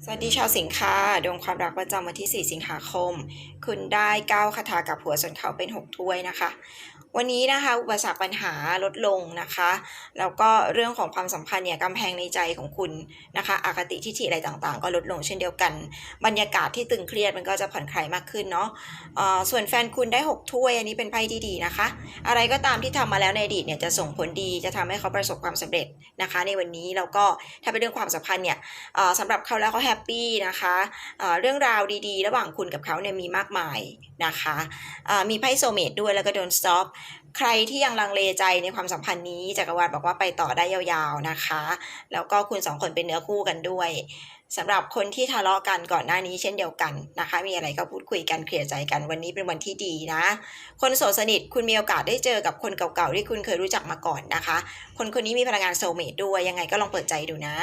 สวัสดีชาวสิงค์ค่ะดวงความรักประจำวันที่ 4 สิงหาคม คุณได้ก้าวคาถากับหัวส่วนเขาเป็น 6 ถ้วยนะคะ วันนี้นะคะอุปสรรคปัญหาลดลงนะคะ แล้วก็เรื่องของความสัมพันธ์เนี่ยกำแพงในใจของคุณนะคะอคติทิฐิอะไรต่างๆ ก็ลดลงเช่นเดียวกัน บรรยากาศที่ตึงเครียดมันก็จะผ่อนคลายมากขึ้นเนาะเอ่อส่วนแฟนคุณได้ 6 ถ้วย อันนี้เป็นไพ่ที่ดีนะคะ อะไรก็ตามที่ทำมาแล้วในอดีตเนี่ยจะส่งผลดีจะทำให้เขาประสบความสำเร็จนะคะ ในวันนี้แล้วก็ถ้าเป็นเรื่องความสัมพันธ์เนี่ยอ่อสำหรับเขาแล้วเขาแฮปปี้นะคะเอ่อเรื่องราวดีๆ ระหว่างคุณกับเขาเนี่ยมีมากมายนะคะเอ่อมีไพ่โซเมตด้วยแล้วก็โดนสต็อปใครที่ยังลังเลใจในความสัมพันธ์นี้จักรวาลบอกว่าไปต่อได้ยาวๆนะคะ แล้วก็คุณสองคนเป็นเนื้อคู่กันด้วยสำหรับคนที่ทะเลาะกันก่อนหน้านี้เช่นเดียวกันนะคะ มีอะไรก็พูดคุยกันเคลียร์ใจกันวันนี้เป็นวันที่ดีนะ คนโสดสนิทคุณมีโอกาสได้เจอกับคนเก่าๆที่คุณเคยรู้จักมาก่อนนะคะ คนคนนี้มีพลังงานโซเมตด้วยยังไงก็ลองเปิดใจดูนะ